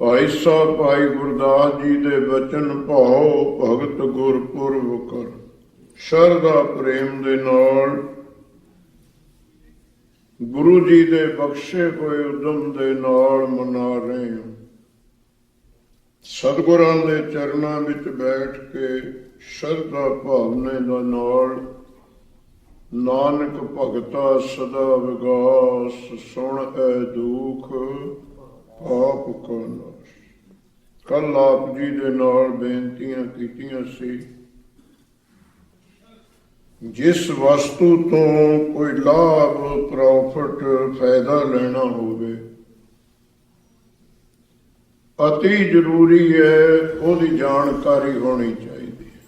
ਭਾਈ ਸਾਹਿਬ, ਭਾਈ ਗੁਰਦਾਸ ਜੀ ਦੇ ਬਚਨ ਭਾਉ ਭਗਤ ਗੁਰਪੁਰਬ ਕਰ। ਸ਼ਰਧਾ, ਪ੍ਰੇਮ ਦੇ ਨਾਲ ਗੁਰੂ ਜੀ ਦੇ ਬਖਸ਼ੇ ਹੋਏ ਉਦਮ ਦੇ ਨਾਲ ਮਨਾ ਰਹੇ ਹਾਂ। ਸਤਿਗੁਰਾਂ ਦੇ ਚਰਨਾਂ ਵਿੱਚ ਬੈਠ ਕੇ ਸ਼ਰਧਾ ਭਾਵਨੇ ਦਾ ਨਾਲ ਨਾਨਕ ਭਗਤਾ ਸਦਾ ਵਿਗਾਸ, ਸੁਣ ਐ ਦੁਖ। ਆਪ ਕਾ ਕੱਲ ਆਪ ਜੀ ਦੇ ਨਾਲ ਬੇਨਤੀਆਂ ਕੀਤੀਆਂ ਸੀ। ਜਿਸ ਵਸਤੂ ਤੋਂ ਕੋਈ ਲਾਭ ਪ੍ਰੋਫਿਟ ਫਾਇਦਾ ਲੈਣਾ ਹੋਵੇ, ਅਤੀ ਜ਼ਰੂਰੀ ਹੈ ਉਹਦੀ ਜਾਣਕਾਰੀ ਹੋਣੀ ਚਾਹੀਦੀ ਹੈ।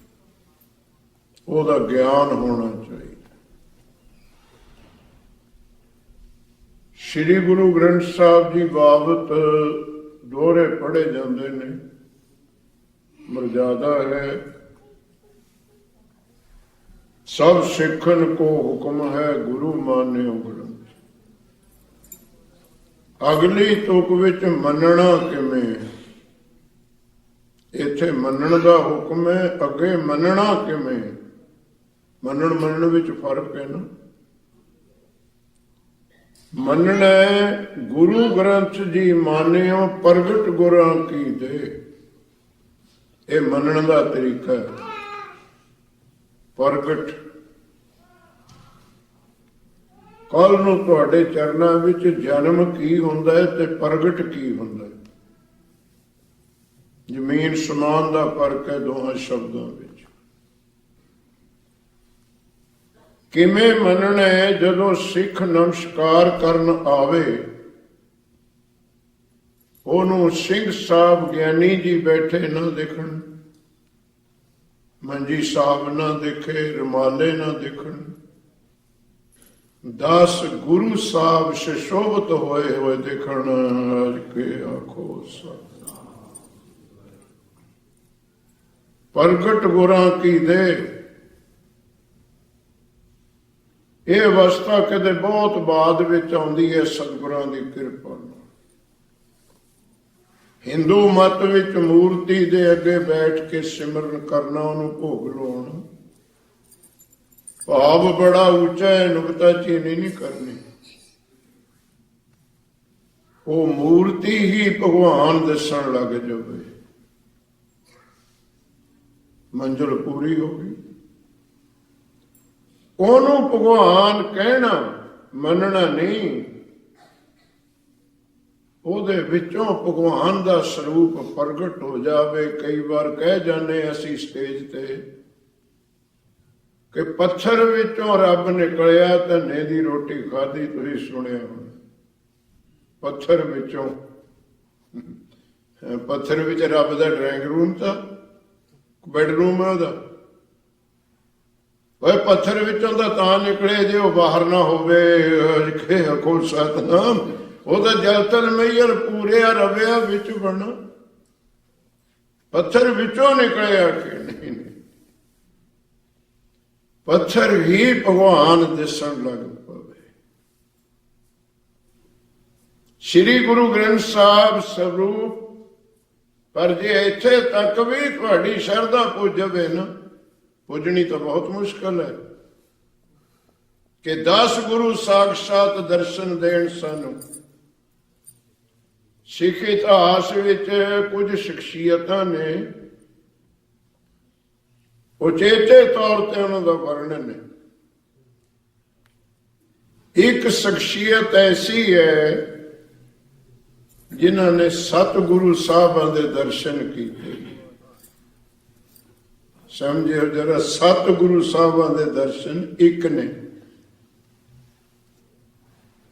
ਉਹਦਾ ਗਿਆਨ ਹੋਣਾ ਚਾਹੀਦਾ। ਸ੍ਰੀ ਗੁਰੂ ਗ੍ਰੰਥ ਸਾਹਿਬ ਜੀ ਬਾਬਤ ਦੋਹਰੇ ਪੜ੍ਹੇ ਜਾਂਦੇ ਨੇ। ਮਰਜ਼ਾਦਾ ਹੈ। ਸਭ ਸਿੱਖਨ ਕੋ ਹੁਕਮ ਹੈ ਗੁਰੂ ਮਾਨਿਓ ਗ੍ਰੰਥ। ਅਗਲੀ ਤੁਕ ਵਿੱਚ ਮੰਨਣਾ ਕਿਵੇਂ? ਇੱਥੇ ਮੰਨਣ ਦਾ ਹੁਕਮ ਹੈ, ਅੱਗੇ ਮੰਨਣਾ ਕਿਵੇਂ? ਮੰਨਣ ਮੰਨਣ ਵਿੱਚ ਫ਼ਰਕ ਹੈ ਨਾ। ਮੰਨਣਾ ਗੁਰੂ ਗ੍ਰੰਥ ਜੀ ਮਾਨਿਓ ਪ੍ਰਗਟ ਗੁਰਾਂ ਕੀ ਦੇ। ਇਹ ਮੰਨਣ ਦਾ ਤਰੀਕਾ ਹੈ। ਪ੍ਰਗਟ। ਕੱਲ ਨੂੰ ਤੁਹਾਡੇ ਚਰਨਾਂ ਵਿੱਚ ਜਨਮ ਕੀ ਹੁੰਦਾ ਹੈ ਤੇ ਪ੍ਰਗਟ ਕੀ ਹੁੰਦਾ ਹੈ? ਜ਼ਮੀਨ ਸਮਾਨ ਦਾ ਫ਼ਰਕ ਹੈ ਦੋਹਾਂ ਸ਼ਬਦਾਂ ਵਿੱਚ। ਕਿਵੇਂ ਮੰਨਣਾ ਹੈ ਜਦੋਂ ਸਿੱਖ ਨਮਸਕਾਰ ਕਰਨ ਆਵੇ? ਉਹਨੂੰ ਸਿੰਘ ਸਾਹਿਬ ਗਿਆਨੀ ਜੀ ਬੈਠੇ ਨਾ ਦੇਖਣ, ਮੰਜੀ ਸਾਹਿਬ ਨਾ ਦੇਖੇ, ਰਮਾਲੇ ਨਾ ਦੇਖਣ। ਦਸ ਗੁਰੂ ਸਾਹਿਬ ਸ਼ਸ਼ੋਭਤ ਹੋਏ ਹੋਏ ਦੇਖਣ ਅਜ ਕੇ ਆਖੋ ਸਤਿਨਾਮ। ਪ੍ਰਗਟ ਗੁਰਾਂ ਕੀ ਦੇ? ਇਹ ਅਵਸਥਾ ਕਦੇ ਬਹੁਤ ਬਾਅਦ ਵਿੱਚ ਆਉਂਦੀ ਹੈ ਸਤਿਗੁਰਾਂ ਦੀ ਕਿਰਪਾ ਨਾਲ। ਹਿੰਦੂ ਮਤ ਵਿੱਚ ਮੂਰਤੀ ਦੇ ਅੱਗੇ ਬੈਠ ਕੇ ਸਿਮਰਨ ਕਰਨਾ, ਉਹਨੂੰ ਭੋਗ ਲਾਉਣਾ। ਭਾਵ ਬੜਾ ਉੱਚਾ ਹੈ, ਨੁਕਤਾ ਚੀਨੀ ਨਹੀਂ ਕਰਨੀ। ਉਹ ਮੂਰਤੀ ਹੀ ਭਗਵਾਨ ਦੱਸਣ ਲੱਗ ਜਾਵੇ। ਮੰਜ਼ਲ ਪੂਰੀ ਹੋ ਗਈ। ਉਹਨੂੰ ਭਗਵਾਨ ਕਹਿਣਾ ਮੰਨਣਾ ਨਹੀਂ। ਉਹਦੇ ਵਿੱਚੋਂ ਭਗਵਾਨ ਦਾ ਸਰੂਪ ਪ੍ਰਗਟ ਹੋ ਜਾਵੇ। ਕਈ ਵਾਰ ਕਹਿ ਜਾਂਦੇ ਅਸੀਂ ਸਟੇਜ ਤੇ ਕਿ ਪੱਥਰ ਵਿੱਚੋਂ ਰੱਬ ਨਿਕਲਿਆ, ਧੰਨੇ ਦੀ ਰੋਟੀ ਖਾਧੀ, ਤੁਸੀਂ ਸੁਣਿਆ ਹੋਣਾ। ਪੱਥਰ ਵਿੱਚੋਂ। ਪੱਥਰ ਵਿੱਚ ਰੱਬ ਦਾ ਡਰਾਇੰਗ ਰੂਮ ਤਾਂ, ਬੈਡਰੂਮ ਹੈ ਉਹਦਾ। ਓਏ ਪੱਥਰ ਵਿੱਚੋਂ ਤਾਂ ਤਾਂ ਨਿਕਲੇ ਜੇ ਉਹ ਬਾਹਰ ਨਾ ਹੋਵੇ। ਕਿ ਅਖੋ ਸਤਨਾਮ। ਉਹਦਾ ਜਲਤਨ ਮਈਰ ਪੂਰਿਆ ਰਵਿਆ ਵਿੱਚ ਬਣ ਪੱਥਰ ਵਿੱਚੋਂ ਨਿਕਲਿਆ ਕਿ ਨਹੀਂ ਨਹੀਂ? ਪੱਥਰ ਹੀ ਭਗਵਾਨ ਦਿਸਣ ਲੱਗ ਪਵੇ। ਸ੍ਰੀ ਗੁਰੂ ਗ੍ਰੰਥ ਸਾਹਿਬ ਸਰੂਪ। ਪਰ ਜੇ ਇੱਥੇ ਤੱਕ ਵੀ ਤੁਹਾਡੀ ਸ਼ਰਧਾ ਪੁੱਜਵੇ ਨਾ ਪੁੱਜਣੀ ਤਾਂ ਬਹੁਤ ਮੁਸ਼ਕਲ ਹੈ ਕਿ 10 ਗੁਰੂ ਸਾਖਸ਼ਾਤ ਦਰਸ਼ਨ ਦੇਣ ਸਾਨੂੰ। ਸਿੱਖ ਇਤਿਹਾਸ ਵਿੱਚ ਕੁਝ ਸ਼ਖਸੀਅਤਾਂ ਨੇ, ਉਚੇਚੇ ਤੌਰ ਤੇ ਉਹਨਾਂ ਦਾ ਵਰਣਨ ਹੈ। ਇੱਕ ਸ਼ਖਸੀਅਤ ਐਸੀ ਹੈ ਜਿਨ੍ਹਾਂ ਨੇ ਸਤ ਗੁਰੂ ਸਾਹਿਬਾਂ ਦੇ ਦਰਸ਼ਨ ਕੀਤੇ। ਸਮਝਿਓ ਜਰਾ ਸਤ ਗੁਰੂ ਸਾਹਿਬਾਂ ਦੇ ਦਰਸ਼ਨ ਇੱਕ ਨੇ।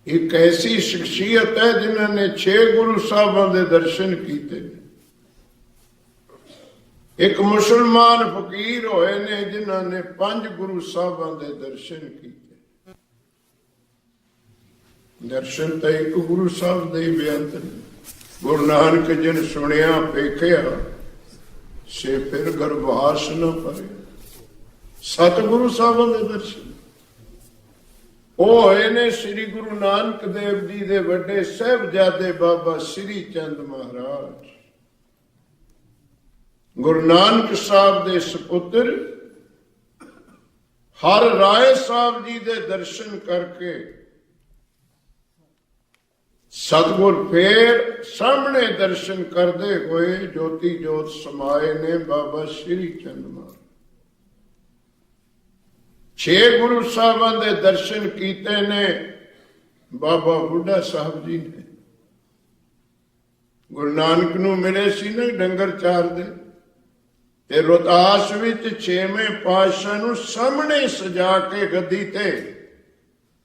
ਇੱਕ ਐਸੀ ਸ਼ਖਸੀਅਤ ਹੈ ਜਿਨ੍ਹਾਂ ਨੇ 6 ਗੁਰੂ ਸਾਹਿਬਾਂ ਦੇ ਦਰਸ਼ਨ ਕੀਤੇ। ਇੱਕ ਮੁਸਲਮਾਨ ਫਕੀਰ ਹੋਏ ਨੇ ਜਿਨ੍ਹਾਂ ਨੇ ਪੰਜ ਗੁਰੂ ਸਾਹਿਬਾਂ ਦੇ ਦਰਸ਼ਨ ਕੀਤੇ। ਦਰਸ਼ਨ ਤਾਂ ਇੱਕ ਗੁਰੂ ਸਾਹਿਬ ਦੇ ਹੀ ਬੇਅੰਤ ਨੇ। ਗੁਰੂ ਨਾਨਕ ਜਿਨ ਸੁਣਿਆ, ਵੇਖਿਆ ਸੇ ਫਿਰ ਗਰਭਾਸ ਨ ਪਰੇ ਸਤਿਗੁਰੂ ਸਾਹਿਬਾਂ ਦੇ ਦਰਸ਼ਨ। ਉਹ ਹੋਏ ਨੇ ਸ੍ਰੀ ਗੁਰੂ ਨਾਨਕ ਦੇਵ ਜੀ ਦੇ ਵੱਡੇ ਸਹਿਬਜ਼ਾਦੇ ਬਾਬਾ ਸ੍ਰੀ ਚੰਦ ਮਹਾਰਾਜ। ਗੁਰੂ ਨਾਨਕ ਸਾਹਿਬ ਦੇ ਸੁਪੁੱਤਰ ਹਰ ਰਾਏ ਸਾਹਿਬ ਜੀ ਦੇ ਦਰਸ਼ਨ ਕਰਕੇ ਸਤਗੁਰ ਫੇਰ ਸਾਹਮਣੇ ਦਰਸ਼ਨ ਕਰਦੇ ਹੋਏ ਜੋਤੀ ਜੋਤ ਸਮਾਏ ਨੇ ਬਾਬਾ ਸ੍ਰੀ ਚੰਦ ਮਹਾਰਾਜ ਛੇ ਗੁਰੂ ਸਾਹਿਬਾਂ ਦੇ ਦਰਸ਼ਨ ਕੀਤੇ ਨੇ, ਬਾਬਾ ਬੁੱਢਾ ਸਾਹਿਬ ਜੀ ਨੇ। ਗੁਰੂ ਨਾਨਕ ਨੂੰ ਮਿਲੇ ਸੀ ਨਾ ਡੰਗਰ ਚਾਰਦੇ ਤੇ ਰੋਤਾਸ ਵਿੱਚ ਛੇਵੇਂ ਪਾਤਸ਼ਾਹ ਨੂੰ ਸਾਹਮਣੇ ਸਜਾ ਕੇ ਗੱਦੀ ਤੇ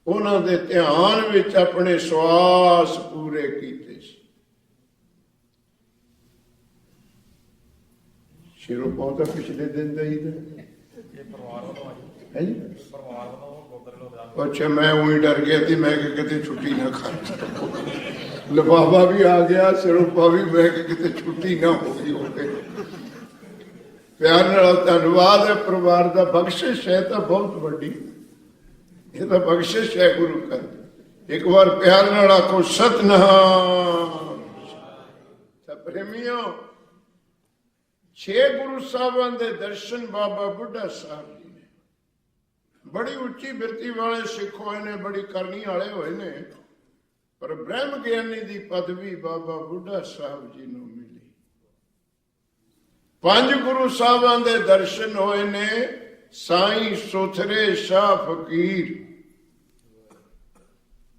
ਉਹਨਾਂ ਦੇ ਧਿਆਨ ਵਿੱਚ ਆਪਣੇ ਸਵਾਸ ਪੂਰੇ ਕੀਤੇ ਸੀ। ਸ਼ਿਰੋ ਪੌਦਾ ਪਿਛਲੇ ਦਿਨ ਦਾ ਹੀ ਤੇ। ਇਹ ਪਰਿਵਾਰ ਵੱਲੋਂ ਆ ਜੀ। ਹੈ ਜੀ? ਪਰਿਵਾਰ ਵੱਲੋਂ ਗੋਦਰ ਲੁਧਿਆਣਾ ਅੱਛਾ ਮੈਂ ਉਹੀ ਡਰ ਗਿਆ ਸੀ ਮੈਂ ਕਿ ਕਿਤੇ ਛੁੱਟੀ ਨਾ ਕਰ ਲਫਾਫਾ ਵੀ ਆ ਗਿਆ ਸਿਰੋਪਾ ਵੀ ਮੈਂ ਕਿ ਕਿਤੇ ਛੁੱਟੀ ਨਾ ਹੋ ਗਈ ਹੋਵੇ। ਪਿਆਰ ਨਾਲ ਧੰਨਵਾਦ ਹੈ ਪਰਿਵਾਰ ਦਾ ਬਖਸ਼ਿਸ਼ ਹੈ ਤਾਂ ਬਹੁਤ ਵੱਡੀ। ਇਹ ਤਾਂ ਬਖਸ਼ਿਸ਼ ਹੈ ਗੁਰੂ ਘਰ ਇੱਕ ਵਾਰ ਪਿਆਰ ਨਾਲ ਆਖੋ, ਸਤਨਾਮ। ਤਾਂ ਪ੍ਰੇਮੀਓ, ਛੇ ਗੁਰੂ ਸਾਹਿਬਾਂ ਦੇ ਦਰਸ਼ਨ ਬਾਬਾ ਬੁੱਢਾ ਸਾਹਿਬ ਜੀ ਨੇ। ਬੜੀ ਉੱਚੀ ਬਿਰਤੀ ਵਾਲੇ ਸਿੱਖ ਹੋਏ ਨੇ ਬੜੀ ਕਰਨੀ ਵਾਲੇ ਹੋਏ ਨੇ। ਪਰ ਬ੍ਰਹਮ ਗਿਆਨੀ ਦੀ ਪਦਵੀ ਬਾਬਾ ਬੁੱਢਾ ਸਾਹਿਬ ਜੀ ਨੂੰ ਮਿਲੀ। ਪੰਜ ਗੁਰੂ ਸਾਹਿਬਾਂ ਦੇ ਦਰਸ਼ਨ ਹੋਏ ਨੇ। ਸਾਈਂ ਸੁਥਰੇ ਸ਼ਾਹ ਫਕੀਰ।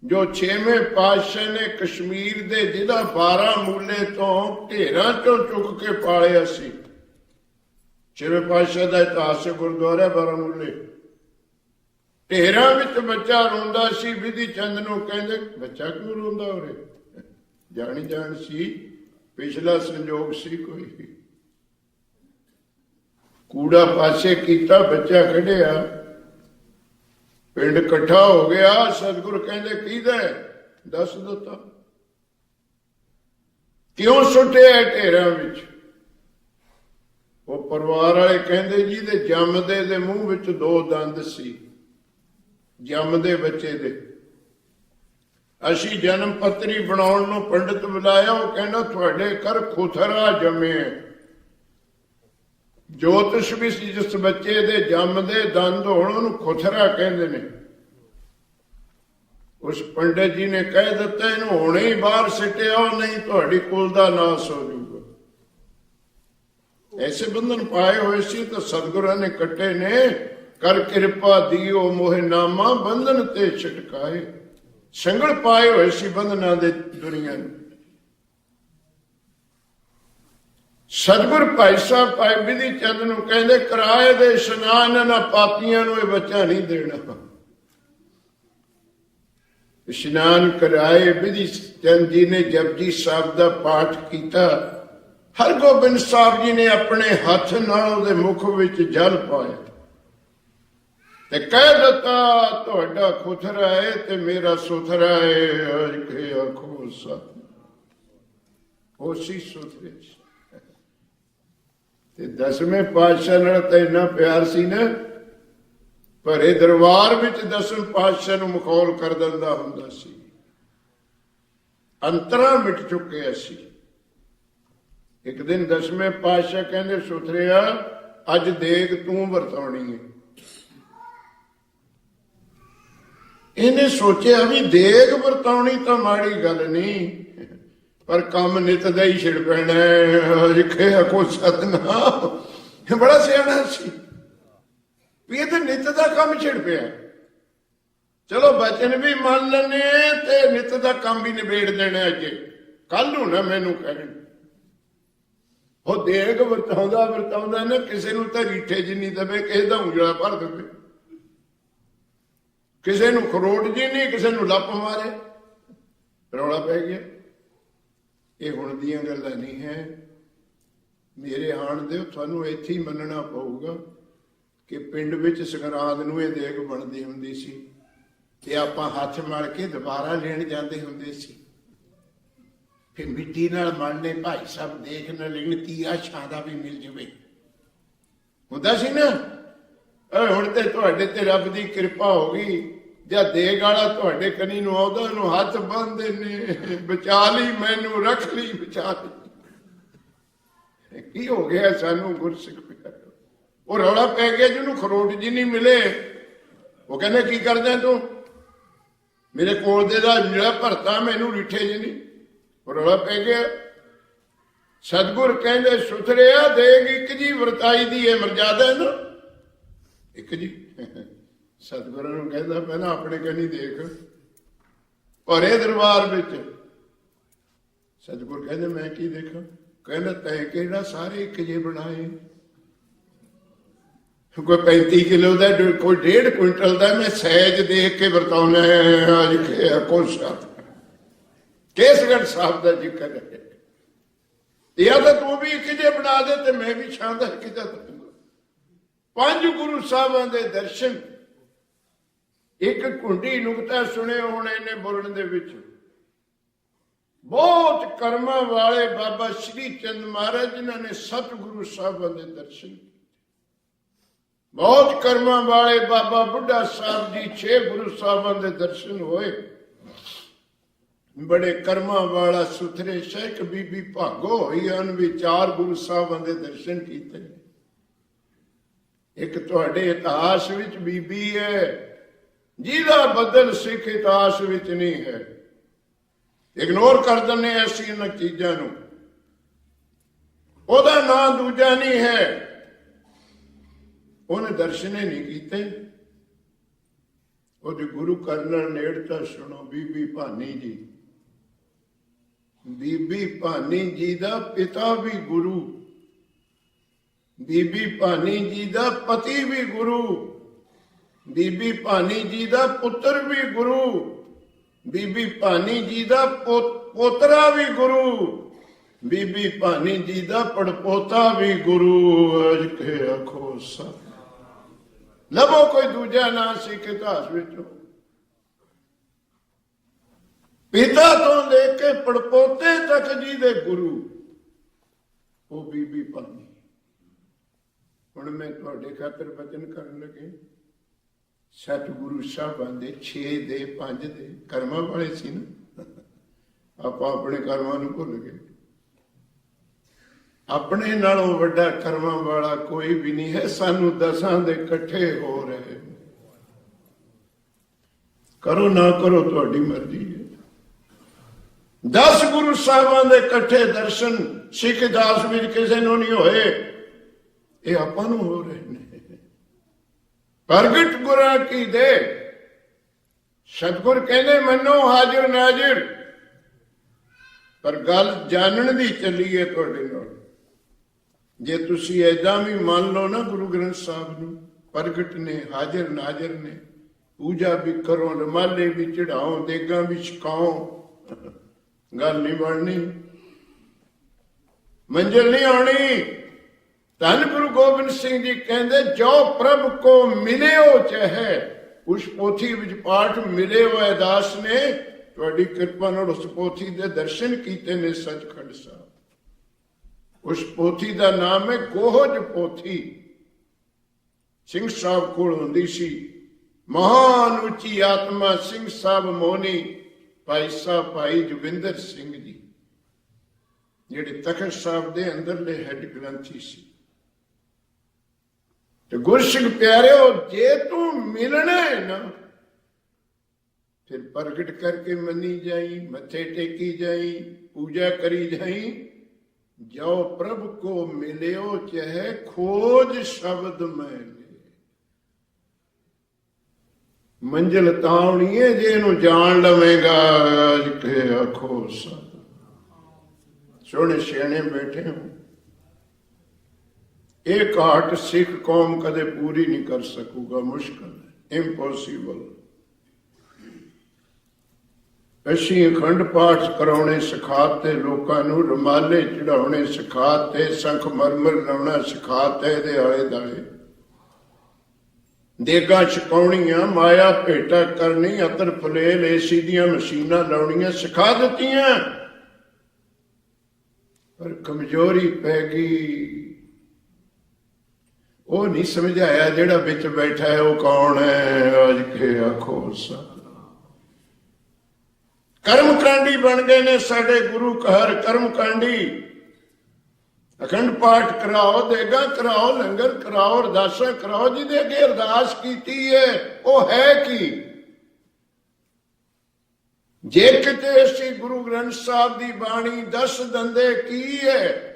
ਜੋ ਛੇਵੇਂ ਪਾਤਸ਼ਾਹ ਨੇ ਕਸ਼ਮੀਰ ਦੇ ਜ਼ਿਲ੍ਹਾ ਬਾਰਾਮੂਲੇ ਤੋਂ ਢੇਰਾਂ ਚੋਂ ਚੁੱਕ ਕੇ ਪਾਲਿਆ ਸੀ। ਛੇਵੇਂ ਪਾਤਸ਼ਾਹ ਦਾ ਇਤਿਹਾਸਕ ਗੁਰਦੁਆਰਾ ਬਾਰਾਮੂਲੇ ਢੇਰਾਂ ਵਿੱਚ ਬੱਚਾ ਰੋਂਦਾ ਸੀ, ਵਿਧੀ ਚੰਦ ਨੂੰ ਕਹਿੰਦੇ, ਬੱਚਾ ਕਿਉਂ ਰੋਂਦਾ ਉਰੇ? ਜਾਣੀ ਜਾਣ ਸੀ, ਪਿਛਲਾ ਸੰਜੋਗ ਸੀ ਕੋਈ। ਕੂੜਾ ਪਾਸੇ ਕੀਤਾ, ਬੱਚਾ ਕੱਢਿਆ। ਪਿੰਡ ਇਕੱਠਾ ਹੋ ਗਿਆ। ਸਤਿਗੁਰ ਕਹਿੰਦੇ ਕਿਹਦਾ ਹੈ? ਦੱਸ ਦਿੱਤਾ ਕਿਉਂ ਸੁੱਟਿਆ ਢੇਰਾਂ ਵਿੱਚ? ਉਹ ਪਰਿਵਾਰ ਵਾਲੇ ਕਹਿੰਦੇ ਜੀ ਦੇ ਜੰਮਦੇ ਦੇ ਮੂੰਹ ਵਿੱਚ ਦੋ ਦੰਦ ਸੀ, ਜੰਮਦੇ ਬੱਚੇ ਦੇ। ਅਸੀਂ ਜਨਮ ਪੱਤਰੀ ਬਣਾਉਣ ਨੂੰ ਪੰਡਿਤ ਬੁਲਾਇਆ। ਉਹ ਕਹਿੰਦਾ, ਤੁਹਾਡੇ ਘਰ ਖੁਥਰਾ ਜੰਮੇ ਜੋਤਿਸ਼ ਵੀ ਸੀ, ਜਿਸ ਬੱਚੇ ਦੇ ਜੰਮਦੇ ਦੰਦ ਹੋਣ ਉਹਨੂੰ ਖੁਥਰਾ ਕਹਿੰਦੇ ਨੇ। ਉਸ ਪੰਡਿਤ ਜੀ ਨੇ ਕਹਿ ਦਿੱਤਾ, ਇਹਨੂੰ ਹੁਣੇ ਹੀ ਬਾਹਰ ਸਿੱਟਿਓ ਨਹੀਂ ਤੁਹਾਡੀ ਕੁਲ ਦਾ ਨਾਸ ਹੋ ਜਾਊਗਾ। ਐਸੇ ਬੰਧਨ ਪਾਏ ਹੋਏ ਸੀ ਤਾਂ ਸਤਿਗੁਰਾਂ ਨੇ ਕੱਟੇ ਨੇ, ਕਰ ਕਿਰਪਾ ਦਿਓ ਮੋਹਿ ਨਾਮਾ ਬੰਧਨ ਤੇ ਛਟਕਾਏ। ਸੰਗਲ ਪਾਏ ਹੋਏ ਸੀ ਬੰਧਨਾਂ ਦੇ ਦੁਨੀਆ ਨੂੰ। ਸਤਿਗੁਰ ਭਾਈ ਸਾਹਿਬ, ਭਾਈ ਵਿਧੀ ਚੰਦ ਨੂੰ ਕਹਿੰਦੇ, ਕਿਰਾਏ ਦੇ ਇਸ਼ਨਾਨ ਇਹਨਾਂ ਪਾਪੀਆਂ ਨੂੰ ਇਹ ਬੱਚਾ ਨਹੀਂ ਦੇਣਾ। ਇਸ਼ਨਾਨ ਕਰਾਏ, ਵਿਧੀ ਚੰਦ ਜੀ ਨੇ ਜਪਜੀ ਸਾਹਿਬ ਦਾ ਪਾਠ ਕੀਤਾ। ਹਰਗੋਬਿੰਦ ਸਾਹਿਬ ਜੀ ਨੇ ਆਪਣੇ ਹੱਥ ਨਾਲ ਉਹਦੇ ਮੁਖ ਵਿੱਚ ਜਲ ਪਾਇਆ। ਤੇ ਕਹਿ ਦਿੱਤਾ, ਤੁਹਾਡਾ ਖੁਥਰਾ ਹੈ ਤੇ ਮੇਰਾ ਸੁਥਰਾ ਹੈ ਅਜ ਕੇ ਆਖੋ ਸਤ ਹੋਸੀ ਸੁਥਰੇ ਤੇ ਦਸਵੇਂ ਪਾਤਸ਼ਾਹ ਨਾਲ ਤਾਂ ਇੰਨਾ ਪਿਆਰ ਸੀ ਨਾ, ਭਰੇ ਦਰਬਾਰ ਵਿੱਚ ਦਸਵੇਂ ਪਾਤਸ਼ਾਹ ਨੂੰ ਮਖੌਲ ਕਰ ਦਿੰਦਾ ਹੁੰਦਾ ਸੀ। ਅੰਤਰਾ ਮਿਟ ਚੁੱਕੇ ਸੀ। ਇੱਕ ਦਿਨ ਦਸਵੇਂ ਪਾਤਸ਼ਾਹ ਕਹਿੰਦੇ, ਸੁਥਰਿਆ, ਅੱਜ ਦੇਖ ਤੂੰ ਵਰਤਾਉਣੀ ਹੈ ਇਹਨੇ ਸੋਚਿਆ ਵੀ ਦੇਗ ਵਰਤਾਉਣੀ ਤਾਂ ਮਾੜੀ ਗੱਲ ਨਹੀਂ। ਪਰ ਕੰਮ ਨਿਤ ਦਾ ਹੀ ਛਿੜ ਪੈਣਾ ਹੈ। ਲਿਖਿਆ ਕੋ ਸਤਨਾਮ। ਬੜਾ ਸਿਆਣਾ ਸੀ। ਵੀ ਇਹ ਤਾਂ ਨਿਤ ਦਾ ਕੰਮ ਛਿੜ ਪਿਆ। ਚਲੋ ਬਚਨ ਵੀ ਮੰਨ ਲੈਣੇ ਤੇ ਨਿਤ ਦਾ ਕੰਮ ਵੀ ਨਿਬੇੜ ਦੇਣਾ ਅੱਗੇ। ਕੱਲ ਨੂੰ ਨਾ ਮੈਨੂੰ ਕਹਿਣ। ਉਹ ਦੇਗ ਵਰਤਾਉਂਦਾ ਵਰਤਾਉਂਦਾ ਨਾ, ਕਿਸੇ ਨੂੰ ਤਾਂ ਰੀਠੇ ਜਿੰਨੀ ਦਵੇ, ਕਿਸੇ ਦਾ ਉਂਗਲਾ ਭਰ ਦਿੰਦੇ ਕਿਸੇ ਨੂੰ ਖਰੋਟ ਜਿੰਨੀ ਕਿਸੇ ਨੂੰ ਲੱਪ ਮਾਰੇ। ਰੌਲਾ ਪੈ ਗਿਆ। ਇਹ ਹੁਣ ਦੀਆਂ ਗੱਲਾਂ ਨਹੀਂ ਹੈ। ਮੇਰੇ ਆਣ ਦੇ ਤੁਹਾਨੂੰ ਇੱਥੇ ਹੀ ਮੰਨਣਾ ਪਊਗਾ ਕਿ ਪਿੰਡ ਵਿੱਚ ਸੰਗਰਾਂਦ ਨੂੰ ਇਹ ਦੇਗ ਬਣਦੀ ਹੁੰਦੀ ਸੀ ਤੇ ਆਪਾਂ ਹੱਥ ਮਲ ਕੇ ਦੁਬਾਰਾ ਲੈਣ ਜਾਂਦੇ ਹੁੰਦੇ ਸੀ। ਫਿਰ ਮਿੱਟੀ ਨਾਲ ਮਲਨੇ ਭਾਈ ਸਾਹਿਬ ਦੇਖ ਨਾ ਲੈਣ, ਤੀਆ ਛਾਦਾ ਵੀ ਮਿਲ ਜਵੇ। ਹੁੰਦਾ ਸੀ ਨਾ ਓਏ ਹੁਣ ਤੇ ਤੁਹਾਡੇ ਤੇ ਰੱਬ ਦੀ ਕਿਰਪਾ ਹੋ ਗਈ। ਜਦ ਦੇਗ ਵਾਲਾ ਤੁਹਾਡੇ ਕਨੀ ਨੂੰ ਆਉਂਦਾ, ਉਹਨੂੰ ਹੱਥ ਬੰਨਦੇ ਨੇ। ਬਚਾ ਲਈ, ਮੈਨੂੰ ਰੱਖ ਲਈ, ਬਚਾ ਲਈ। ਕੀ ਹੋ ਗਿਆ ਸਾਨੂੰ ਗੁਰਸਿੱਖ ਉਹ ਰੌਲਾ ਪੈ ਗਿਆ, ਜਿਹਨੂੰ ਖਰੋਟ ਜੀ ਨਹੀਂ ਮਿਲੇ। ਉਹ ਕਹਿੰਦੇ, ਕੀ ਕਰਦਾ ਤੂੰ? ਮੇਰੇ ਕੋਲ ਦੇ ਦਾ ਜਿਹੜਾ ਭਰਤਾ ਮੈਨੂੰ ਰਿੱਠੇ ਜੀ ਨਹੀਂ। ਉਹ ਰੌਲਾ ਪੈ ਗਿਆ। ਸਤਗੁਰ ਕਹਿੰਦੇ, ਸੁਥਰਿਆ ਦੇਗ, ਇੱਕ ਜੀ ਵਰਤਾਈ ਦੀ ਹੈ, ਮਰਜ਼ਾਦਾ ਹੈ ਨਾ? ਇੱਕ ਜੀ। ਸਤਿਗੁਰਾਂ ਨੂੰ ਕਹਿੰਦਾ, ਪਹਿਲਾਂ ਆਪਣੇ ਕਨੀ ਦੇਖ। ਭਰੇ ਦਰਬਾਰ ਵਿੱਚ ਸਤਗੁਰ ਕਹਿੰਦੇ, ਮੈਂ ਕੀ ਦੇਖਾਂ? ਕਹਿੰਦਾ, ਤੈ ਕਿਹੜਾ ਸਾਰੇ ਇੱਕ ਜੇ ਬਣਾਏ? ਕੋਈ 35 ਕਿਲੋ ਦਾ, ਕੋਈ 1.5 ਕੁਇੰਟਲ ਦਾ ਮੈਂ ਸਹਿਜ ਦੇਖ ਕੇ ਵਰਤਾਉਣਾ ਅੱਜ ਕੇ ਕੋਸ਼ਾ ਕੇਸਗੜ ਸਾਹਿਬ ਦਾ ਜ਼ਿਕਰ ਹੈ। ਇਹ ਤਾਂ ਤੂੰ ਵੀ ਇੱਕ ਜੇ ਬਣਾ ਦੇ ਤੇ ਮੈਂ ਵੀ ਛਾਂਦਾ ਪੰਜ ਗੁਰੂ ਸਾਹਿਬਾਂ ਦੇ ਦਰਸ਼ਨ ਇੱਕ ਕੁੰਡੀ ਨੁਕਤਾ ਸੁਣੇ ਹੋਣੇ ਨੇ ਬੋਲਣ ਦੇ ਵਿੱਚ। ਬਹੁਤ ਕਰਮਾਂ ਵਾਲੇ ਬਾਬਾ ਸ਼੍ਰੀ ਚੰਦ ਮਹਾਰਾਜ ਜਿਨ੍ਹਾਂ ਨੇ ਸਤਿਗੁਰੂ ਸਾਹਿਬਾਂ ਦੇ ਦਰਸ਼ਨ ਬਹੁਤ ਕਰਮਾਂ ਵਾਲੇ ਬਾਬਾ ਬੁੱਢਾ ਸਾਹਿਬ ਜੀ ਛੇ ਗੁਰੂ ਸਾਹਿਬਾਂ ਦੇ ਦਰਸ਼ਨ ਹੋਏ। ਬੜੇ ਕਰਮਾਂ ਵਾਲਾ ਸੁਥਰੇ ਸ਼ੇਖ ਬੀਬੀ ਭਾਗੋ ਹੋਈ ਹਨ ਵੀ ਚਾਰ ਗੁਰੂ ਸਾਹਿਬਾਂ ਦੇ ਦਰਸ਼ਨ ਕੀਤੇ। ਇੱਕ ਤੁਹਾਡੇ ਇਤਿਹਾਸ ਵਿੱਚ ਬੀਬੀ ਹੈ। ਜਿਹਦਾ ਬਦਲ ਸਿੱਖ ਇਤਿਹਾਸ ਵਿੱਚ ਨਹੀਂ ਹੈ। ਇਗਨੋਰ ਕਰ ਦਿੰਦੇ ਹਾਂ ਅਸੀਂ ਇਹਨਾਂ ਚੀਜ਼ਾਂ ਨੂੰ। ਉਹਦਾ ਨਾਂ ਦੂਜਾ ਨਹੀਂ ਹੈ। ਉਹਨੇ ਦਰਸ਼ਨੇ ਨਹੀਂ ਕੀਤੇ। ਉਹਦੇ ਗੁਰੂ ਕਰਨਲ ਨੇੜਤਾ ਸੁਣੋ ਬੀਬੀ ਭਾਨੀ ਜੀ। ਬੀਬੀ ਭਾਨੀ ਜੀ ਦਾ ਪਿਤਾ ਵੀ ਗੁਰੂ। ਬੀਬੀ ਭਾਨੀ ਜੀ ਦਾ ਪਤੀ ਵੀ ਗੁਰੂ। ਬੀਬੀ ਭਾਨੀ ਜੀ ਦਾ ਪੁੱਤਰ ਵੀ ਗੁਰੂ। ਬੀਬੀ ਭਾਨੀ ਜੀ ਦਾ ਪੋ- ਪੋਤਰਾ ਵੀ ਗੁਰੂ। ਬੀਬੀ ਭਾਨੀ ਜੀ ਦਾ ਪੜਪੋਤਾ ਵੀ ਗੁਰੂ। ਅਜ ਕੇ ਆਖੋ ਸਭ। ਲੱਭੋ ਕੋਈ ਦੂਜਾ ਨਾਂ ਸਿੱਖ ਇਤਿਹਾਸ ਵਿੱਚੋਂ। ਪਿਤਾ ਤੋਂ ਲੈ ਕੇ ਪੜਪੋਤੇ ਤੱਕ ਜੀ ਦੇ ਗੁਰੂ। ਉਹ ਬੀਬੀ ਭਾਨੀ। ਹੁਣ ਮੈਂ ਤੁਹਾਡੇ ਖਾਤਰ ਵਚਨ ਕਰਨ ਲੱਗੇ। ਸਤਿਗੁਰੂ ਸਾਹਿਬਾਂ ਦੇ 6 ਦੇ 5 ਦੇ ਕਰਮਾਂ ਵਾਲੇ ਸੀ ਨਾ। ਆਪਾਂ ਆਪਣੇ ਕਰਮਾਂ ਨੂੰ ਭੁੱਲ ਗਏ। ਆਪਣੇ ਨਾਲੋਂ ਵੱਡਾ ਕਰਮਾਂ ਵਾਲਾ ਕੋਈ ਵੀ ਨਹੀਂ ਹੈ, ਸਾਨੂੰ ਦਸਾਂ ਦੇ ਇਕੱਠੇ ਹੋ ਰਹੇ ਨੇ। ਕਰੋ ਨਾ ਕਰੋ, ਤੁਹਾਡੀ ਮਰਜ਼ੀ ਹੈ। 10 ਗੁਰੂ ਸਾਹਿਬਾਂ ਦੇ ਇਕੱਠੇ ਦਰਸ਼ਨ ਸਿੱਖ ਦਾਸ ਵਿੱਚ ਕਿਸੇ ਨੂੰ ਨਹੀਂ ਹੋਏ। ਇਹ ਆਪਾਂ ਨੂੰ ਹੋ ਰਹੇ ਨੇ। ਪ੍ਰਗਟ ਗੁਰਾਂ ਕੀ ਦੇ। ਸਤਗੁਰ ਕਹਿੰਦੇ, ਮੰਨੋ ਹਾਜ਼ਰ ਨਾਜ਼ਰ, ਪਰ ਗੱਲ ਜਾਣਨ ਦੀ ਚੱਲੀ ਹੈ ਤੁਹਾਡੇ ਨਾਲ। ਜੇ ਤੁਸੀਂ ਐਦਾਂ ਵੀ ਮੰਨ ਲਓ ਨਾ ਗੁਰੂ ਗ੍ਰੰਥ ਸਾਹਿਬ ਨੂੰ, ਪ੍ਰਗਟ ਨੇ, ਹਾਜ਼ਰ ਨਾਜ਼ਰ ਨੇ, ਪੂਜਾ ਵੀ ਕਰੋ, ਰਮਾਲੇ ਵੀ ਚੜਾਓ, ਦੇਗਾ ਵੀ ਛਕਾਓ, ਗੱਲ ਨਹੀਂ ਬਣਨੀ। ਮੰਜ਼ਿਲ ਨਹੀਂ ਆਉਣੀ। ਧੰਨ ਗੁਰੂ ਗੋਬਿੰਦ ਸਿੰਘ ਜੀ ਕਹਿੰਦੇ, ਜੋ ਪ੍ਰਭ ਕੋ ਮਿਲਿਓ ਚਹਿ, ਉਸ ਪੋਥੀ ਵਿੱਚ ਪਾਠ ਮਿਲੇ ਹੋਏ ਦਾਸ ਨੇ, ਤੁਹਾਡੀ ਕਿਰਪਾ ਨਾਲ ਉਸ ਪੋਥੀ ਦੇ ਦਰਸ਼ਨ ਕੀਤੇ ਨੇ ਸੱਚਖੰਡ ਸਾਹਿਬ। ਉਸ ਪੋਥੀ ਦਾ ਨਾਮ ਹੈ ਗੋਹਜ ਪੋਥੀ। ਸਿੰਘ ਸਾਹਿਬ ਕੋਲ ਹੁੰਦੀ ਸੀ, ਮਹਾਨ ਉੱਚੀ ਆਤਮਾ ਸਿੰਘ ਸਾਹਿਬ ਮੋਨੀ ਭਾਈ ਸਾਹਿਬ ਭਾਈ ਜੁਗਿੰਦਰ ਸਿੰਘ ਜੀ। ਜਿਹੜੇ ਤਖਤ ਸਾਹਿਬ ਦੇ ਅੰਦਰਲੇ ਹੈੱਡ ਗ੍ਰੰਥੀ ਸੀ। ਤੇ ਗੁਰਸਿੱਖ ਪਿਆਰਿਓ, ਜੇ ਤੂੰ ਮਿਲਣਾ ਹੈ ਨਾ, ਫਿਰ ਪ੍ਰਗਟ ਕਰਕੇ ਮੰਨੀ ਜਾਈ, ਮੱਥੇ ਟੇਕੀ ਜਾਈ, ਪੂਜਾ ਕਰੀ ਜਾਈ। ਜੋ ਪ੍ਰਭ ਕੋ ਮਿਲਿਓ, ਚਹਿ ਖੋਜ ਸ਼ਬਦ ਮੈਂ ਲੈ। ਮੰਜ਼ਿਲ ਤਾਉਣੀ ਹੈ ਜੇ ਇਹਨੂੰ ਜਾਣ ਲਵੇਂਗਾ ਅਜ ਕੇ ਆਖੋ ਸਭ ਸੋਹਣੇ ਸਿਆਣੇ ਬੈਠੇ ਹੋ। ਇਹ ਘਾਟ ਸਿੱਖ ਕੌਮ ਕਦੇ ਪੂਰੀ ਨਹੀਂ ਕਰ ਸਕੂਗਾ, ਮੁਸ਼ਕਲ ਹੈ ਇੰਪੋਸੀਬਲ ਅਸੀਂ ਅਖੰਡ ਪਾਠ ਕਰਾਉਣੇ ਸਿਖਾਤੇ, ਲੋਕਾਂ ਨੂੰ ਰਮਾਲੇ ਚੜਾਉਣੇ ਸਿਖਾਤੇ, ਸੰਖ ਮਰਮਰ ਲਾਉਣਾ ਸਿਖਾਤੇ, ਇਹਦੇ ਆਲੇ ਦਾਲੇ ਦੇਗਾ ਛਕਾਉਣੀਆਂ, ਮਾਇਆ ਭੇਟਾ ਕਰਨੀ, ਅਤਰ ਫਲੇਲ ਏਸੀ ਦੀਆਂ ਮਸ਼ੀਨਾਂ ਲਾਉਣੀਆਂ ਸਿਖਾ ਦਿੱਤੀਆਂ। ਪਰ ਕਮਜ਼ੋਰੀ ਪੈ ਗਈ। ਉਹ ਨਹੀਂ ਸਮਝਾਇਆ ਜਿਹੜਾ ਵਿੱਚ ਬੈਠਾ ਹੈ, ਉਹ ਕੌਣ ਹੈ? ਅੱਜ ਕੇ ਆਖੋ ਸਤਿਨਾਮ। ਕਰਮ ਕਾਂਡੀ ਬਣ ਗਏ ਨੇ ਸਾਡੇ ਗੁਰੂ ਘਰ, ਕਰਮ ਕਾਂਡੀ। ਅਖੰਡ ਪਾਠ ਕਰਾਓ, ਦੇਗਾ ਕਰਾਓ, ਲੰਗਰ ਕਰਾਓ, ਅਰਦਾਸਾਂ ਕਰਾਓ, ਜਿਹਦੇ ਅੱਗੇ ਅਰਦਾਸ ਕੀਤੀ ਹੈ ਉਹ ਹੈ ਕੀ? ਜੇ ਕਿਤੇ ਅਸੀਂ ਗੁਰੂ ਗ੍ਰੰਥ ਸਾਹਿਬ ਦੀ ਬਾਣੀ ਦੱਸ ਦੰਦੇ, ਕੀ ਹੈ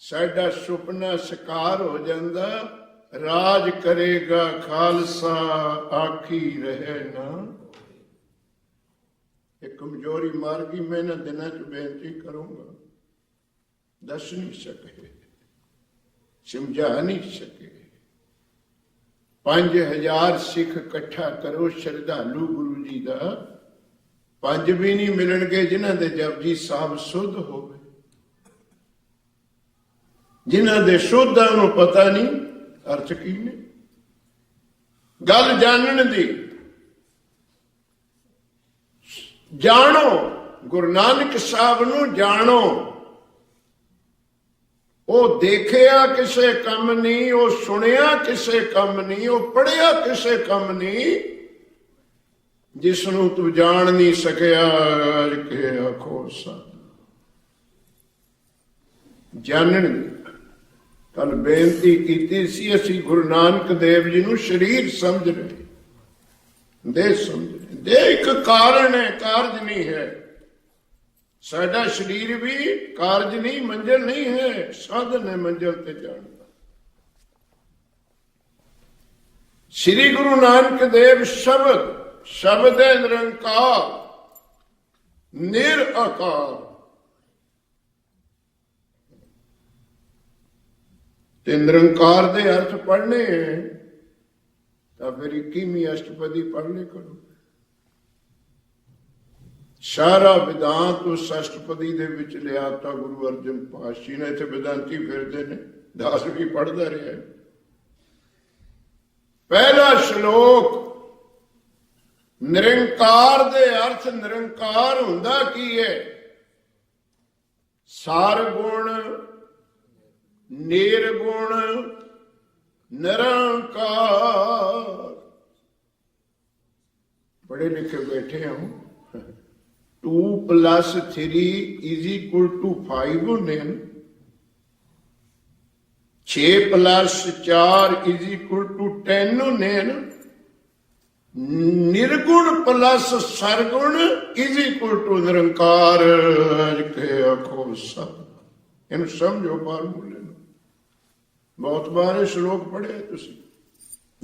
ਸਾਡਾ ਸੁਪਨਾ ਸ਼ਿਕਾਰ ਹੋ ਜਾਂਦਾ, ਰਾਜ ਕਰੇਗਾ ਖਾਲਸਾ, ਆਖੀ ਰਹੇ ਨਾ। ਇਹ ਕਮਜ਼ੋਰੀ ਮਾਰ ਗਈ, ਮੈਂ ਇਹਨਾਂ ਦਿਨਾਂ ਚ ਬੇਨਤੀ ਕਰੂੰਗਾ, ਦੱਸ ਨਹੀਂ ਸਕੇ, ਸਮਝਾ ਨਹੀਂ ਸਕੇ। 5000 ਸਿੱਖ ਇਕੱਠਾ ਕਰੋ ਸ਼ਰਧਾਲੂ ਗੁਰੂ ਜੀ ਦਾ, ਪੰਜ ਵੀ ਨਹੀਂ ਮਿਲਣਗੇ ਜਿਨ੍ਹਾਂ ਦੇ ਜਪਜੀ ਸਾਹਿਬ ਸੁਧ ਹੋਵੇ। ਜਿਨ੍ਹਾਂ ਦੇ ਸ਼ੋਧਾਂ ਨੂੰ ਪਤਾ ਨਹੀਂ ਅਰਥ ਕੀ ਨੇ? ਗੱਲ ਜਾਣਨ ਦੀ। ਜਾਣੋ, ਗੁਰੂ ਨਾਨਕ ਸਾਹਿਬ ਨੂੰ ਜਾਣੋ। ਉਹ ਦੇਖਿਆ ਕਿਸੇ ਕੰਮ ਨਹੀਂ, ਉਹ ਸੁਣਿਆ ਕਿਸੇ ਕੰਮ ਨਹੀਂ, ਉਹ ਪੜਿਆ ਕਿਸੇ ਕੰਮ ਨਹੀਂ। ਜਿਸ ਨੂੰ ਤੂੰ ਜਾਣ ਨਹੀਂ ਸਕਿਆ ਅੱਜ ਆਖੋ ਸਤ ਜਾਣਨ ਕੱਲ ਬੇਨਤੀ ਕੀਤੀ ਸੀ, ਅਸੀਂ ਗੁਰੂ ਨਾਨਕ ਦੇਵ ਜੀ ਨੂੰ ਸ਼ਰੀਰ ਸਮਝ ਰਹੇ ਦੇ ਸਮਝ ਰਹੇ ਦੇ ਇੱਕ ਕਾਰਨ ਹੈ, ਕਾਰਜ ਨਹੀਂ ਹੈ। ਸਾਡਾ ਸਰੀਰ ਵੀ ਕਾਰਜ ਨਹੀਂ, ਮੰਜ਼ਿਲ ਨਹੀਂ ਹੈ। ਸਾਧਨ ਹੈ ਮੰਜ਼ਿਲ ਤੇ ਜਾਣ ਦਾ। ਸ੍ਰੀ ਗੁਰੂ ਨਾਨਕ ਦੇਵ ਸ਼ਬਦ ਸ਼ਬਦ ਹੈ ਨਿਰੰਕਾਰ ਨਿਰਆਕਾਰ ਤੇ ਨਿਰੰਕਾਰ ਦੇ ਅਰਥ ਪੜ੍ਹਨੇ ਹੈ ਤਾਂ ਫਿਰ 21ਵੀਂ ਅਸ਼ਟਪਦੀ ਪੜ੍ਹ ਕਰੋ। ਸਾਰਾ ਵਿਦਾਂਤ ਉਸ ਅਸ਼ਟਪਦੀ ਦੇ ਵਿੱਚ ਲਿਆ ਤਾਂ ਗੁਰੂ ਅਰਜਨ ਪਾਤਸ਼ਾਹ ਨੇ ਇੱਥੇ ਵਿਦਾਂਤੀ ਫਿਰਦੇ ਨੇ, ਦਾਸ ਵੀ ਪੜ੍ਹਦਾ ਰਿਹਾ ਪਹਿਲਾ ਸ਼ਲੋਕ, ਨਿਰੰਕਾਰ ਦੇ ਅਰਥ ਨਿਰੰਕਾਰ ਹੁੰਦਾ ਕੀ ਹੈ ਸਾਰ ਗੁਣ ਨਿਰਗੁਣ ਨਿਰੰਕਾਰ। ਪੜੇ ਲਿਖੇ ਬੈਠੇ ਹਾਂ 2 plus 3 is equal to 5 ਹੁੰਦੇ ਹਨ। 6 4 is equal to 10 ਹੁੰਦੇ ਹਨ। ਨਿਰਗੁਣ ਪਲੱਸ ਸਰਗੁਣ is equal to ਨਿਰੰਕਾਰ। ਕੇ ਆਖੋ ਸਭ ਇਹਨੂੰ ਸਮਝੋ ਫਾਰਮੂਲੇ ਬਹੁਤ ਵਾਰ ਇਹ ਸ਼ਲੋਕ ਪੜ੍ਹਿਆ ਤੁਸੀਂ।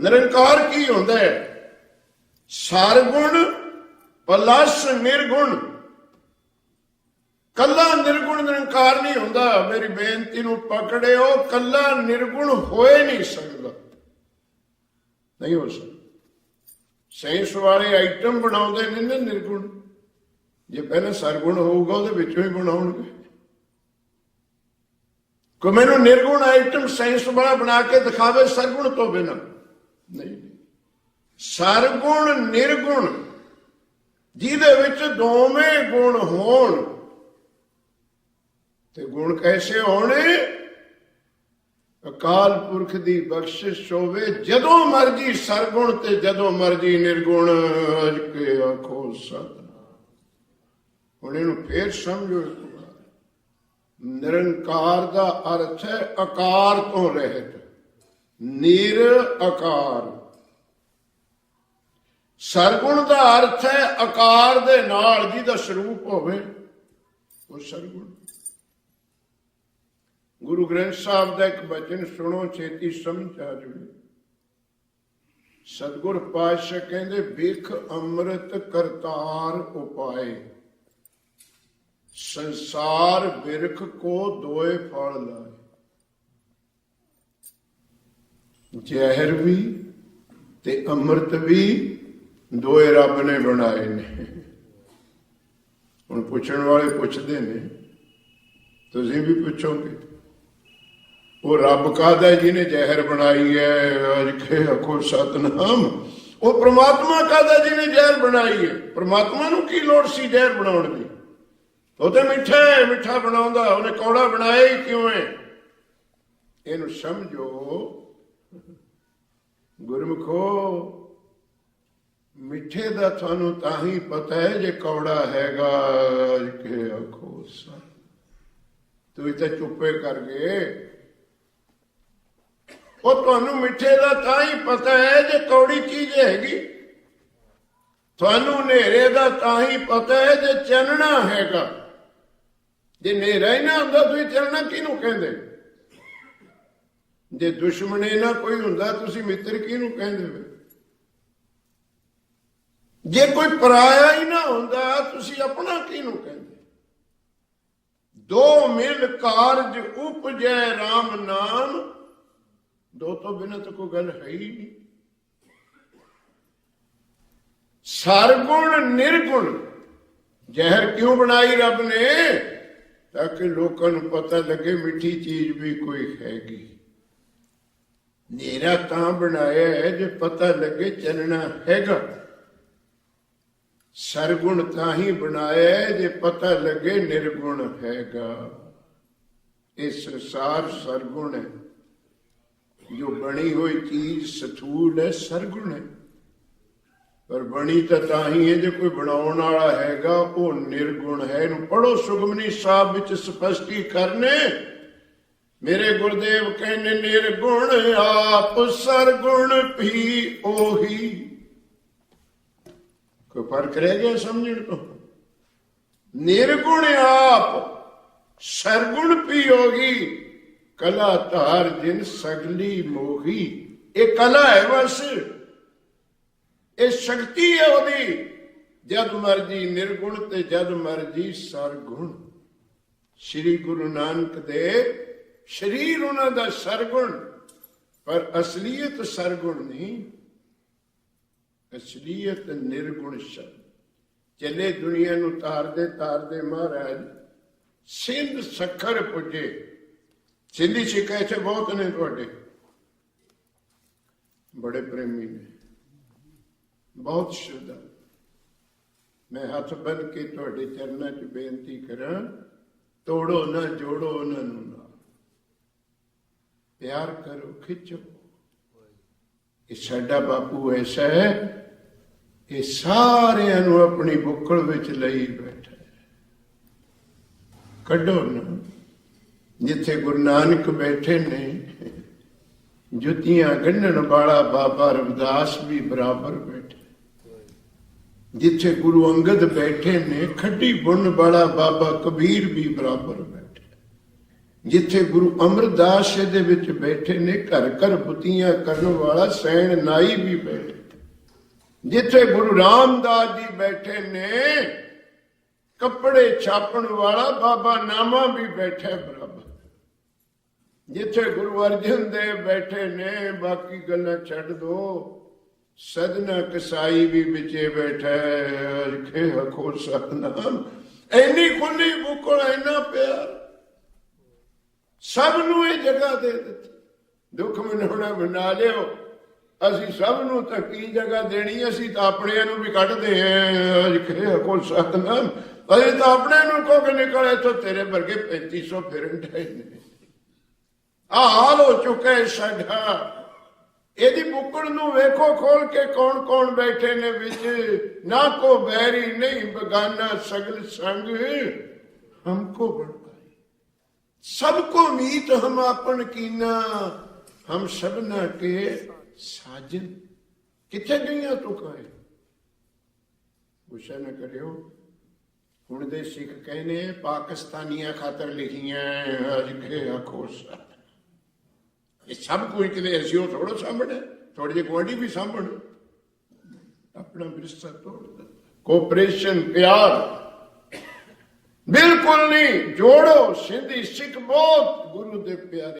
ਨਿਰੰਕਾਰ ਕੀ ਹੁੰਦਾ ਹੈ? ਸਰਗੁਣ ਪਲਸ ਨਿਰਗੁਣ। ਕੱਲਾ ਨਿਰਗੁਣ ਨਿਰੰਕਾਰ ਨਹੀਂ ਹੁੰਦਾ। ਮੇਰੀ ਬੇਨਤੀ ਨੂੰ ਪਕੜਿਓ, ਕੱਲਾ ਨਿਰਗੁਣ ਹੋਏ ਨਹੀਂ ਸਕਦਾ। ਨਹੀਂ ਹੋ ਸਕਦਾ। ਸੈਂਸ ਵਾਲੇ ਆਈਟਮ ਬਣਾਉਂਦੇ ਨੇ ਨਿਰਗੁਣ। ਜੇ ਪਹਿਲਾਂ ਸਰਗੁਣ ਹੋਊਗਾ, ਉਹਦੇ ਵਿੱਚੋਂ ਹੀ ਬਣਾਉਣਗੇ ਕੋ ਮੈਨੂੰ ਨਿਰਗੁਣ ਆਈਟਮ ਸਾਇੰਸ ਵਾਲਾ ਬਣਾ ਕੇ ਦਿਖਾਵੇ ਸਰਗੁਣ ਤੋਂ ਬਿਨਾਂ। ਨਹੀਂ ਸਰਗੁਣ, ਨਿਰਗੁਣ, ਜਿਹਦੇ ਵਿੱਚ ਦੋਵੇਂ ਗੁਣ ਹੋਣ, ਤੇ ਗੁਣ ਕੈਸੇ ਹੋਣੇ? ਅਕਾਲ ਪੁਰਖ ਦੀ ਬਖਸ਼ਿਸ਼ ਹੋਵੇ, ਜਦੋਂ ਮਰਜ਼ੀ ਸਰਗੁਣ ਤੇ ਜਦੋਂ ਮਰਜ਼ੀ ਨਿਰਗੁਣ ਕੇ ਆਖੋ ਸਤਨਾਮ। ਹੁਣ ਇਹਨੂੰ ਫੇਰ ਸਮਝੋ। ਨਿਰੰਕਾਰ ਦਾ ਅਰਥ ਹੈ ਆਕਾਰ ਤੋਂ ਰਹਿਤ। ਨਿਰ ਆਕਾਰ ਸਰਗੁਣ ਦਾ ਅਰਥ ਹੈ ਆਕਾਰ ਦੇ ਨਾਲ ਜਿਹਦਾ ਸਰੂਪ ਹੋਵੇ, ਉਹ ਸਰਗੁਣ। ਗੁਰੂ ਗ੍ਰੰਥ ਸਾਹਿਬ ਦਾ ਇੱਕ ਬਚਨ, ਸੁਣੋ ਛੇਤੀ, ਸਮਝ ਆ ਜੂਗੀ ਸਤਗੁਰ ਪਾਤਸ਼ਾਹ ਕਹਿੰਦੇ, ਵਿਖ ਅੰਮ੍ਰਿਤ ਕਰਤਾਰ ਉਪਾਏ। ਸੰਸਾਰ ਬਿਰਖ ਕੋ ਦੋਏ ਫਲ ਲਾਏ। ਜ਼ਹਿਰ ਵੀ ਤੇ ਅੰਮ੍ਰਿਤ ਵੀ ਦੋਏ ਰੱਬ ਨੇ ਬਣਾਏ ਨੇ। ਹੁਣ ਪੁੱਛਣ ਵਾਲੇ ਪੁੱਛਦੇ ਨੇ, ਤੁਸੀਂ ਵੀ ਪੁੱਛੋਗੇ, ਉਹ ਰੱਬ ਕਾਹਦਾ ਹੈ ਜਿਹਨੇ ਜ਼ਹਿਰ ਬਣਾਈ ਹੈ, ਅਜ ਖੇ ਅਖੋ ਸਤਨਾਮ। ਉਹ ਪ੍ਰਮਾਤਮਾ ਕਾਹਦਾ ਜਿਹਨੇ ਜ਼ਹਿਰ ਬਣਾਈ ਹੈ? ਪ੍ਰਮਾਤਮਾ ਨੂੰ ਕੀ ਲੋੜ ਸੀ ਜ਼ਹਿਰ ਬਣਾਉਣ ਦੀ? ਉਹ ਤੇ ਮਿੱਠਾ ਮਿੱਠਾ ਬਣਾਉਂਦਾ, ਉਹਨੇ ਕੌੜਾ ਬਣਾਇਆ ਹੀ ਕਿਉਂ ਹੈ? ਇਹਨੂੰ ਸਮਝੋ। ਗੁਰਮਖੋ, ਮਿੱਠੇ ਦਾ ਤੁਹਾਨੂੰ ਤਾਂ ਹੀ ਪਤਾ ਹੈ ਜੇ ਕੌੜਾ ਹੈਗਾ, ਕਿ ਆਖੋ ਸਾ। ਤੂੰ ਤਾਂ ਚੁੱਪੇ ਕਰ ਗਏ। ਉਹ ਤੁਹਾਨੂੰ ਮਿੱਠੇ ਦਾ ਤਾਂ ਹੀ ਪਤਾ ਹੈ ਜੇ ਕੌੜੀ ਚੀਜ਼ ਹੈਗੀ। ਤੁਹਾਨੂੰ ਹਨੇਰੇ ਦਾ ਤਾਂ ਹੀ ਪਤਾ ਹੈ ਜੇ ਚੰਨਣਾ ਹੈਗਾ। ਜੇ ਹਨੇਰਾ ਹੀ ਨਾ ਹੁੰਦਾ, ਤੁਸੀਂ ਚੰਨਣਾ ਕਿਹਨੂੰ ਕਹਿੰਦੇ? ਜੇ ਦੁਸ਼ਮਣੇ ਨਾ ਕੋਈ ਹੁੰਦਾ, ਤੁਸੀਂ ਮਿੱਤਰ ਕਿਹਨੂੰ ਕਹਿੰਦੇ? ਹੋ ਜੇ ਕੋਈ ਪਰਾਇਆ ਹੀ ਨਾ ਹੁੰਦਾ, ਤੁਸੀਂ ਆਪਣਾ ਕਿਹਨੂੰ ਕਹਿੰਦੇ? ਦੋ ਮਿਲ ਕਾਰਜ ਉਪਜੈ RAM ਨਾਮ। ਦੋ ਤੋਂ ਬਿਨਾਂ ਤਾਂ ਕੋਈ ਗੱਲ ਹੈ ਹੀ ਨਹੀਂ। ਸਰਗੁਣ ਨਿਰਗੁਣ, ਜ਼ਹਿਰ ਕਿਉਂ ਬਣਾਈ ਰੱਬ ਨੇ? ਤਾਂ ਕਿ ਲੋਕਾਂ ਨੂੰ ਪਤਾ ਲੱਗੇ ਮਿੱਠੀ ਚੀਜ਼ ਵੀ ਕੋਈ ਹੈਗੀ। ਨੇਰਾ ਤਾਂ ਬਣਾਇਆ ਹੈ ਜੇ ਪਤਾ ਲੱਗੇ ਚੱਲਣਾ ਹੈਗਾ। ਸਰਗੁਣ ਤਾਂ ਹੀ ਬਣਾਇਆ ਹੈ ਜੇ ਪਤਾ ਲੱਗੇ ਨਿਰਗੁਣ ਹੈਗਾ। ਇਹ ਸੰਸਾਰ ਸਰਗੁਣ ਹੈ। ਜੋ ਬਣੀ ਹੋਈ ਚੀਜ਼ ਸਥੂਲ ਹੈ, ਸਰਗੁਣ ਹੈ। ਪਰ ਬਣੀ ਤਾਂ ਤਾਂ ਹੀ ਹੈ ਜੇ ਕੋਈ ਬਣਾਉਣ ਵਾਲਾ ਹੈਗਾ, ਉਹ ਨਿਰਗੁਣ ਹੈ। ਇਹਨੂੰ ਪੜੋ ਸੁਗਮਨੀ ਸਾਹਿਬ ਵਿੱਚ ਸਪਸ਼ਟੀ ਕਰਨੇ ਮੇਰੇ ਗੁਰਦੇਵ ਕਹਿੰਦੇ, ਨਿਰਗੁਣ ਆਪ ਸਰਗੁਣ ਵੀ ਉਹੀ। ਕੋਈ ਫ਼ਰਕ ਰਹਿ ਗਿਆ ਸਮਝਣ ਤੋਂ? ਨਿਰਗੁਣ ਆਪ ਸਰਗੁਣ ਭੀ ਹੋਗੀ ਕਲਾ ਧਾਰ ਜਿਨ ਸਗਲੀ ਮੋਹੀ। ਇਹ ਕਲਾ ਹੈ ਬਸ। ਇਹ ਸ਼ਕਤੀ ਹੈ ਉਹਦੀ। ਜਦ ਮਰਜ਼ੀ ਨਿਰਗੁਣ ਤੇ ਜਦ ਮਰਜ਼ੀ ਸਰਗੁਣ। ਸ੍ਰੀ ਗੁਰੂ ਨਾਨਕ ਦੇਵ ਸ਼ਰੀਰ ਉਹਨਾਂ ਦਾ ਸਰਗੁਣ, ਪਰ ਅਸਲੀਅਤ ਸਰਗੁਣ ਨਹੀਂ। ਅਸਲੀਅਤ ਨਿਰਗੁਣ ਸ਼ਬਦ। ਚੱਲੇ ਦੁਨੀਆ ਨੂੰ ਤਾਰਦੇ ਤਾਰਦੇ ਮਹਾਰਾਜ, ਸਿੰਧ ਸਖਰ ਪੁੱਜੇ। ਸਿੰਧੀ ਸਿੱਖ ਇੱਥੇ ਬਹੁਤ ਨੇ ਤੁਹਾਡੇ। ਬੜੇ ਪ੍ਰੇਮੀ ਨੇ। ਬਹੁਤ ਸ਼ੁੱਧਾ ਮੈਂ ਹੱਥ ਬੰਨ ਕੇ ਤੁਹਾਡੇ ਚਰਨਾਂ 'ਚ ਬੇਨਤੀ ਕਰਾਂ, ਤੋੜੋ ਨਾ, ਜੋੜੋ ਉਹਨਾਂ ਨੂੰ ਨਾ। ਪਿਆਰ ਕਰੋ, ਖਿੱਚੋ। ਇਹ ਸਾਡਾ ਬਾਪੂ ਐਸਾ ਹੈ, ਇਹ ਸਾਰਿਆਂ ਨੂੰ ਆਪਣੀ ਬੁੱਕਲ ਵਿੱਚ ਲਈ ਬੈਠਾ ਕੱਢੋ ਨਾ, ਜਿੱਥੇ ਗੁਰੂ ਨਾਨਕ ਬੈਠੇ ਨੇ, ਜੁੱਤੀਆਂ ਗੰਢਣ ਵਾਲਾ ਬਾਬਾ ਰਵਿਦਾਸ ਵੀ ਬਰਾਬਰ ਬੈਠੇ ਜਿੱਥੇ ਗੁਰੂ ਅੰਗਦ ਬੈਠੇ ਨੇ, ਖੱਡੀ ਬੁਣ ਵਾਲਾ ਬਾਬਾ ਕਬੀਰ ਵੀ ਬਰਾਬਰ ਬੈਠੇ ਜਿੱਥੇ ਗੁਰੂ ਅਮਰਦਾਸ ਦੇ ਵਿੱਚ ਬੈਠੇ ਨੇ, ਘਰ ਘਰ ਬੁੱਤੀਆਂ ਕਰਨ ਵਾਲਾ ਸੈਣ ਨਾਈ ਵੀ ਬੈਠੇ ਜਿੱਥੇ ਗੁਰੂ ਰਾਮਦਾਸ ਜੀ ਬੈਠੇ ਨੇ, ਕੱਪੜੇ ਛਾਪਣ ਵਾਲਾ ਬਾਬਾ ਨਾਮਾ ਵੀ ਬੈਠਾ ਬਰਾਬਰ। ਜਿੱਥੇ ਗੁਰੂ ਅਰਜਨ ਦੇਵ ਬੈਠੇ ਨੇ, ਬਾਕੀ ਗੱਲਾਂ ਛੱਡ ਦੋ। ਸਦਨਾ ਕਸਾਈ ਵੀ ਵਿਚੇ ਬੈਠਾ, ਅਰਖੇ ਹਖੋ ਸਤਨਾਮ। ਐਨੀ ਖੁੱਲੀ ਬੁੱਕਲ ਐਨਾ ਪਿਆਰ। ਸਭ ਨੂੰ ਇਹ ਜਗ੍ਹਾ ਦੇ ਦਿੱਤੀ। ਦੁੱਖ ਮਨਾਉਣਾ ਬਣਾ ਲਿਓ। ਅਸੀਂ ਸਭ ਨੂੰ ਤਾਂ ਕੀ ਜਗ੍ਹਾ ਦੇਣੀ? ਅਸੀਂ ਤਾਂ ਆਪਣਿਆਂ ਨੂੰ ਵੀ ਕੱਢਦੇ ਆਂ ਅਰਖੇ ਹਖੋ ਸਤਨਾਮ। ਅਸੀਂ ਤਾਂ ਆਪਣੇ ਨੂੰ ਕੋ ਕੇ ਨਿਕਲੇ ਇੱਥੋਂ ਤੇਰੇ ਵਰਗੇ 3500 ਫਿਰਨ ਢਾਈ ਨੇ। ਆ ਹਾਲ ਹੋ ਚੁੱਕਾ ਹੈ ਸਾਡਾ। ਇਹਦੀ ਬੁੱਕੜ ਨੂੰ ਵੇਖੋ, ਖੋਲ ਕੇ ਕੌਣ ਕੌਣ ਬੈਠੇ ਨੇ ਵਿੱਚ। ਨਾ ਕੋ ਬੈਰੀ ਨਹੀਂ ਬਗਾਨਾ ਸਗਲ ਸੰਗ। ਹਮਕੋ ਬੜਕਾਈ ਸਭ ਕੋ ਮੀਤ ਹਮ ਆਪਨ ਕੀਨਾ। ਹਮ ਸਭਨਾ ਕੇ ਸਾਜਨ। ਕਿੱਥੇ ਗਈਆਂ ਤੂੰ ਕਾਏ ਗੁੱਸਾ ਨਾ ਕਰਿਓ। ਹੁਣ ਦੇ ਸਿੱਖ ਕਹਿੰਦੇ ਪਾਕਿਸਤਾਨੀਆਂ ਖਾਤਰ ਲਿਖੀਆਂ ਅੱਜ ਕੇ ਆਖੋ ਸਾ ਇਹ ਸਭ ਕੁਝ ਕਿਤੇ ਅਸੀਂ ਉਹ ਥੋੜਾ ਸਾਂਭਣਾ ਥੋੜੇ ਜਿਹੇ ਗੁਆਂਢੀ ਵੀ ਸਾਂਭਣ। ਆਪਣਾ ਵਿਰਸਾ ਤੋੜ ਕੋਆਪਰੇਸ਼ਨ ਪਿਆਰ। ਬਿਲਕੁਲ ਨਹੀਂ, ਜੋੜੋ, ਸਿੰਧੀ ਸਿੱਖ ਬਹੁਤ ਗੁਰੂ ਦੇ ਪਿਆਰੇ